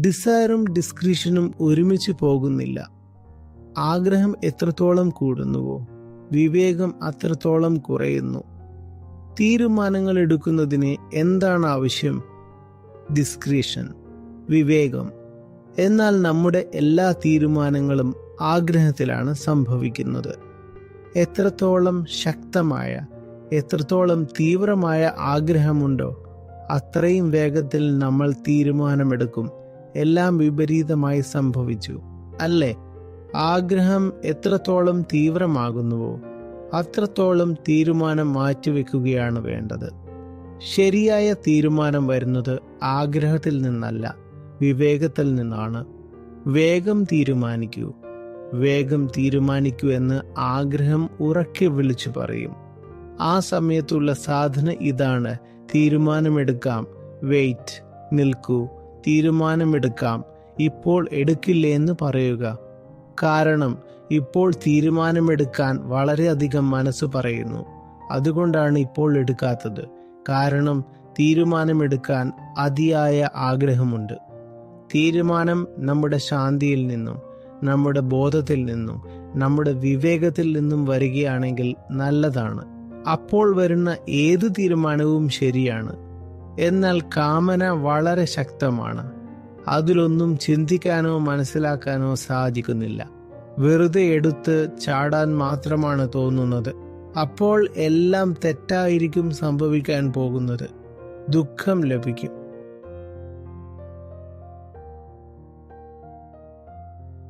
ഡിസയറും ഡിസ്ക്രിഷനും ഒരുമിച്ച് പോകുന്നില്ല. ആഗ്രഹം എത്രത്തോളം കൂടുന്നുവോ വിവേകം അത്രത്തോളം കുറയുന്നു. തീരുമാനങ്ങൾ എടുക്കുന്നതിന് എന്താണ് ആവശ്യം? ഡിസ്ക്രിഷൻ വിവേകം. എന്നാൽ നമ്മുടെ എല്ലാ തീരുമാനങ്ങളും ആഗ്രഹത്തിലാണ് സംഭവിക്കുന്നത്. എത്രത്തോളം ശക്തമായ എത്രത്തോളം തീവ്രമായ ആഗ്രഹമുണ്ടോ അത്രയും വേഗത്തിൽ നമ്മൾ തീരുമാനമെടുക്കും. എല്ലാം വിപരീതമായി സംഭവിച്ചു. അല്ലേ? ആഗ്രഹം എത്രത്തോളം തീവ്രമാകുന്നുവോ അത്രത്തോളം തീരുമാനം മാറ്റിവെക്കുകയാണ് വേണ്ടത്. ശരിയായ തീരുമാനം വരുന്നത് ആഗ്രഹത്തിൽ നിന്നല്ല വിവേകത്തിൽ നിന്നാണ്. വേഗം തീരുമാനിക്കൂ. വേഗം തീരുമാനിക്കൂ എന്ന് ആഗ്രഹം ഉറക്കെ വിളിച്ചു പറയും. ആ സമയത്തുള്ള സാധന ഇതാണ്. തീരുമാനമെടുക്കാം. വെയിറ്റ് നിൽക്കൂ. തീരുമാനമെടുക്കാം. ഇപ്പോൾ എടുക്കില്ല എന്ന് പറയുക. കാരണം ഇപ്പോൾ തീരുമാനമെടുക്കാൻ വളരെയധികം മനസ്സ് പറയുന്നു. അതുകൊണ്ടാണ് ഇപ്പോൾ എടുക്കാത്തത്. കാരണം തീരുമാനമെടുക്കാൻ അതിയായ ആഗ്രഹമുണ്ട്. തീരുമാനം നമ്മുടെ ശാന്തിയിൽ നിന്നും നമ്മുടെ ബോധത്തിൽ നിന്നും നമ്മുടെ വിവേകത്തിൽ നിന്നും വരികയാണെങ്കിൽ നല്ലതാണ്. അപ്പോൾ വരുന്ന ഏത് തീരുമാനവും ശരിയാണ്. എന്നാൽ കാമന വളരെ ശക്തമാണ്. അതിലൊന്നും ചിന്തിക്കാനോ മനസ്സിലാക്കാനോ സാധിക്കുന്നില്ല. വെറുതെ എടുത്ത് ചാടാൻ മാത്രമാണ് തോന്നുന്നത്. അപ്പോൾ എല്ലാം തെറ്റായിരിക്കും സംഭവിക്കാൻ പോകുന്നത്. ദുഃഖം ലഭിക്കും.